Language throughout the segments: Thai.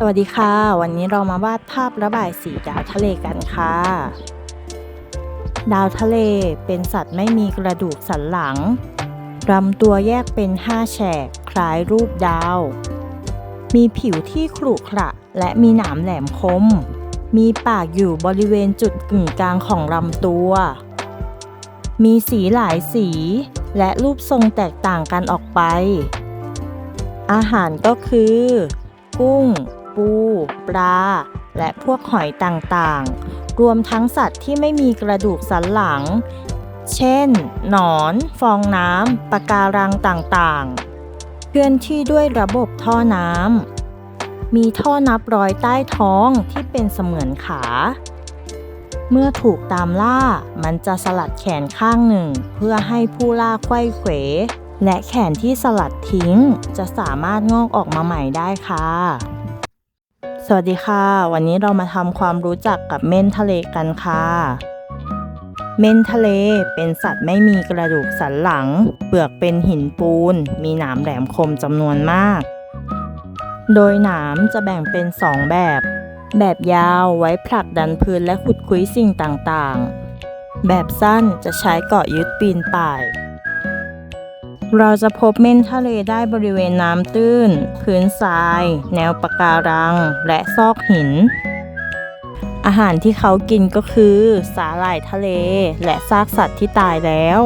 สวัสดีค่ะ วันนี้เรามาวาดภาพระบายสีดาวทะเลกันค่ะ ดาวทะเลเป็นสัตว์ไม่มีกระดูกสันหลังลำตัวแยกเป็นห้าแฉกคล้ายรูปดาว มีผิวที่ขรุขระและมีหนามแหลมคม มีปากอยู่บริเวณจุดกึ่งกลางของลำตัว มีสีหลายสีและรูปทรงแตกต่างกันออกไป อาหารก็คือ กุ้ง ปู ปลา และพวกหอยต่างๆ รวมทั้งสัตว์ที่ไม่มีกระดูกสันหลัง เช่น หนอน ฟองน้ำปะการังต่างๆ เคลื่อนที่ด้วยระบบท่อน้ำ มีท่อนับร้อยใต้ท้องที่เป็นเสมือนขา เมื่อถูกตามล่า มันจะสลัดแขนข้างหนึ่ง เพื่อให้ผู้ล่าไขว้เขวและแขนที่สลัดทิ้ง จะสามารถงอกออกมาใหม่ได้ค่ะ สวัสดีค่ะ วันนี้เรามาทำความรู้จักกับเม่นทะเลกันค่ะ เม่นทะเลเป็นสัตว์ไม่มีกระดูกสันหลัง เปลือกเป็นหินปูน มีหนามแหลมคมจำนวนมาก โดยหนามจะแบ่งเป็นสองแบบ แบบยาวไว้ผลักดันพื้นและขุดคุ้ยสิ่งต่างๆ แบบสั้นจะใช้เกาะยึดปีนป่าย เราจะพบเม่นทะเลได้บริเวณน้ำตื้น พื้นทราย แนวปะการัง และซอกหิน อาหารที่เขากินก็คือ สาหร่ายทะเล และซากสัตว์ที่ตายแล้ว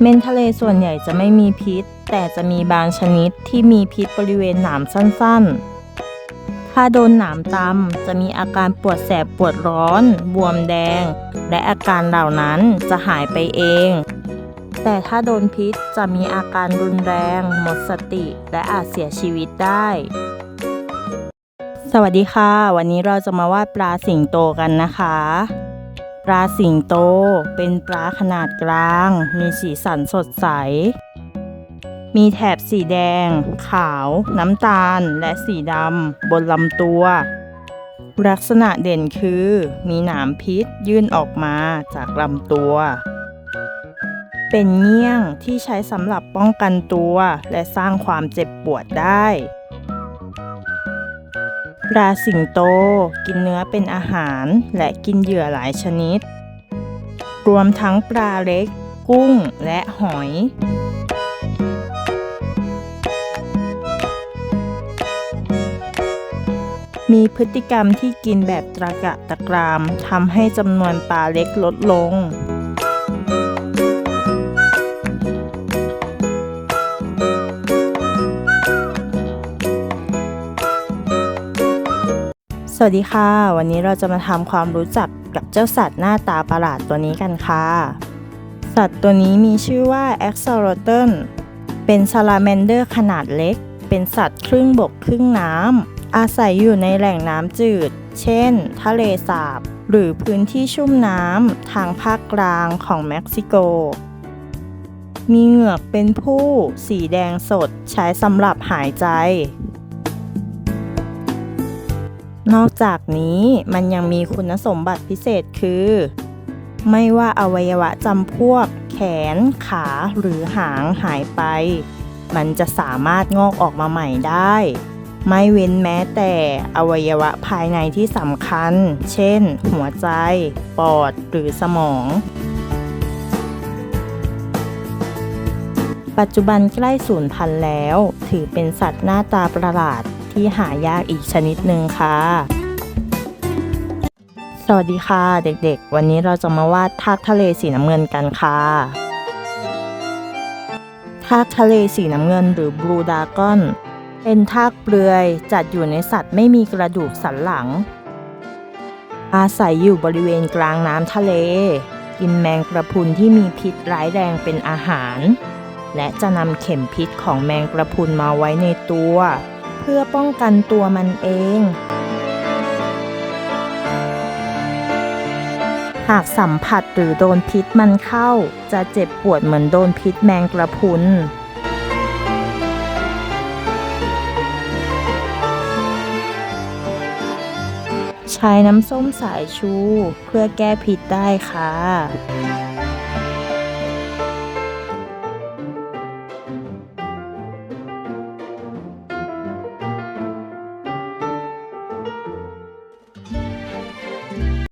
เม่นทะเลส่วนใหญ่จะไม่มีพิษ แต่จะมีบางชนิดที่มีพิษบริเวณหนามสั้นๆ ถ้าโดนหนามตำจะมีอาการปวดแสบปวดร้อน บวมแดง และอาการเหล่านั้นจะหายไปเอง แต่ถ้าโดนพิษจะมีอาการรุนแรง หมดสติ และอาจเสียชีวิตได้ สวัสดีค่ะ วันนี้เราจะมาวาดปลาสิงโตกันนะคะ ปลาสิงโตเป็นปลาขนาดกลาง มีสีสันสดใส มีแถบสีแดง ขาว น้ำตาล และสีดำบนลำตัวลักษณะเด่นคือ มีหนามพิษยื่นออกมาจากลำตัว เป็นเงี้ยงที่ใช้สำหรับป้องกันตัว และสร้างความเจ็บปวดได้ปลาสิงโต กินเนื้อเป็นอาหาร และกินเหยื่อหลายชนิด รวมทั้งปลาเล็ก กุ้งและหอย มีพฤติกรรมที่กินแบบตรากะตะกรามทำให้จำนวนปลาเล็กลดลง สวัสดีค่ะ วันนี้เราจะมาทำความรู้จักกับเจ้าสัตว์หน้าตาประหลาดตัวนี้กันค่ะ สัตว์ตัวนี้มีชื่อว่า a x o l o t o n เป็นซาลาแมนเดอร์ขนาดเล็ก เป็นสัตว์ครึ่งบกครึ่งน้ำ อาศัยอยู่ในแหล่งน้ำจืด เช่น ทะเลสาบ หรือพื้นที่ชุ่มน้ำทางภาคกลางของเม็กซิโก มีเหงือกเป็นผู้ สีแดงสดใช้สำหรับหายใจ นอกจากนี้มันยังมีคุณสมบัติพิเศษคือ ไม่ว่าอวัยวะจำพวก แขน ขาหรือหางหายไป มันจะสามารถงอกออกมาใหม่ได้ ไม่เว้นแม้แต่อวัยวะภายในที่สำคัญ เช่น หัวใจ ปอดหรือสมอง ปัจจุบันใกล้สูญพันธุ์แล้ว ถือเป็นสัตว์หน้าตาประหลาด ที่หายากอีกชนิดหนึ่งค่ะ สวัสดีค่ะเด็กๆ วันนี้เราจะมาวาดทากทะเลสีน้ำเงินกันค่ะทากทะเลสีน้ำเงินหรือบลูดากอนเป็นทากเปลือยจัดอยู่ในสัตว์ไม่มีกระดูกสันหลัง อาศัยอยู่บริเวณกลางน้ำทะเล กินแมงกระพุนที่มีพิษร้ายแรงเป็นอาหาร และจะนำเข็มพิษของแมงกระพุนมาไว้ในตัว พื่อป้องกันตัวมันเอง หากสัมผัสหรือโดนพิษมันเข้า จะเจ็บปวดเหมือนโดนพิษแมงกระพุนใช้น้ำส้มสายชูเพื่อแก้พิษได้ค่ะ